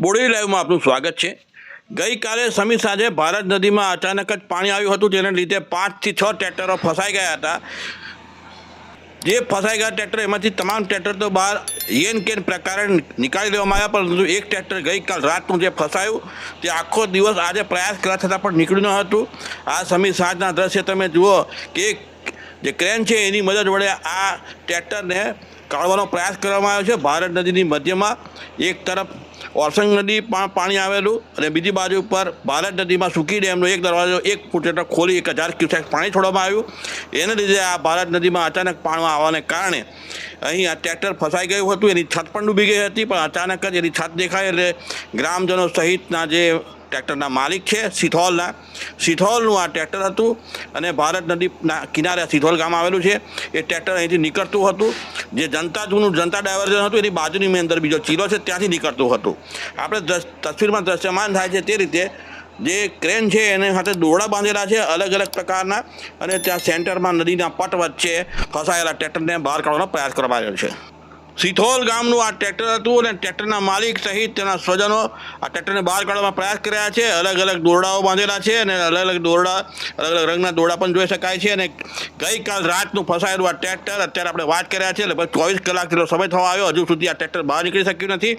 Body લાઈવમાં આપનું સ્વાગત છે. ગઈકાલે સમી સાંજે ભારત નદીમાં અચાનક જ પાણી આવ્યું હતું, જેને લીધે પાંચથી છ ટ્રેક્ટરો ફસાઈ ગયા હતા. જે ફસાઈ ગયા ટ્રેક્ટર, એમાંથી તમામ ટ્રેક્ટર તો બહાર યેન કેન પ્રકારે નીકાળી દેવામાં આવ્યા, પરંતુ એક ટ્રેક્ટર ગઈકાલ રાતનું જે ફસાયું, તે આખો દિવસ આજે પ્રયાસ કર્યા છતાં પણ નીકળ્યું ન હતું. આ સમી સાંજના દ્રશ્ય તમે જુઓ કે જે ક્રેન છે, એની મદદ વડે આ ટ્રેક્ટરને કાઢવાનો પ્રયાસ કરવામાં આવ્યો છે. ભારત નદીની મધ્યમાં એક તરફ ઓરસંગ નદી પણ પાણી આવેલું અને બીજી બાજુ પર ભારત નદીમાં સૂકી ડેમનો એક દરવાજો એક ફૂટ જેટલો ખોલી એક હજાર ક્યુસેક પાણી છોડવામાં આવ્યું. એને લીધે આ ભારત નદીમાં અચાનક પાણી આવવાને કારણે અહીં આ ટ્રેક્ટર ફસાઈ ગયું હતું. એની છત પણ ડૂબી ગઈ હતી, પણ અચાનક જ એની છત દેખાય એટલે ગ્રામજનો સહિતના જે ટ્રેક્ટરના માલિક છે, સિથોલના. સિથોલનું આ ટ્રેક્ટર હતું અને ભારત નદીના કિનારે સિથોલ ગામ આવેલું છે. એ ટ્રેક્ટર અહીંથી નીકળતું હતું. જે જનતા જૂનું, જનતા ડાયવર્ઝન હતું, એની બાજુની મેં અંદર બીજો ચીલો છે, ત્યાંથી નીકળતું હતું. આપણે તસવીરમાં દ્રશ્યમાન થાય છે તે રીતે જે ક્રેન છે, એને સાથે દોરડા બાંધેલા છે અલગ અલગ પ્રકારના અને ત્યાં સેન્ટરમાં નદીના પટ વચ્ચે ફસાયેલા ટ્રેક્ટરને બહાર કાઢવાનો પ્રયાસ કરવામાં આવ્યો છે. સિથોલ ગામનું આ ટ્રેક્ટર હતું અને ટ્રેક્ટરના માલિક સહિત તેના સ્વજનો આ ટ્રેક્ટરને બહાર કાઢવામાં પ્રયાસ કર્યા છે. અલગ અલગ દોરડાઓ બાંધેલા છે અને અલગ અલગ દોરડા, અલગ અલગ રંગના દોરડા પણ જોઈ શકાય છે અને ગઈકાલ રાતનું ફસાયેલું આ ટ્રેક્ટર અત્યારે આપણે વાત કર્યા છે લગભગ ચોવીસ કલાક જેટલો સમય થવા આવ્યો. હજુ સુધી આ ટ્રેક્ટર બહાર નીકળી શક્યું નથી.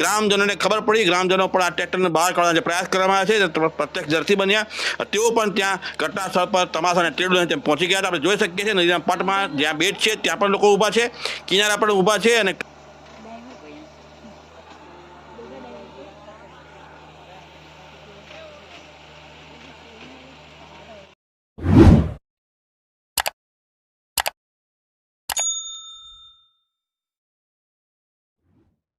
ગ્રામજનોને ખબર પડી, ગ્રામજનો પણ આ ટ્રેક્ટરને બહાર કાઢવાનો પ્રયાસ કરવામાં આવ્યા છે પ્રત્યક્ષ ઝડપી બન્યા. તેઓ પણ ત્યાં ઘટના સ્થળ પર તમાશા અને ટેબલ ત્યાં પહોંચી ગયા આપણે જોઈ શકીએ છીએ નદીના પટમાં જ્યાં બેટ છે ત્યાં પણ લોકો ઊભા છે. કિનારા પણ ઊભા છે અને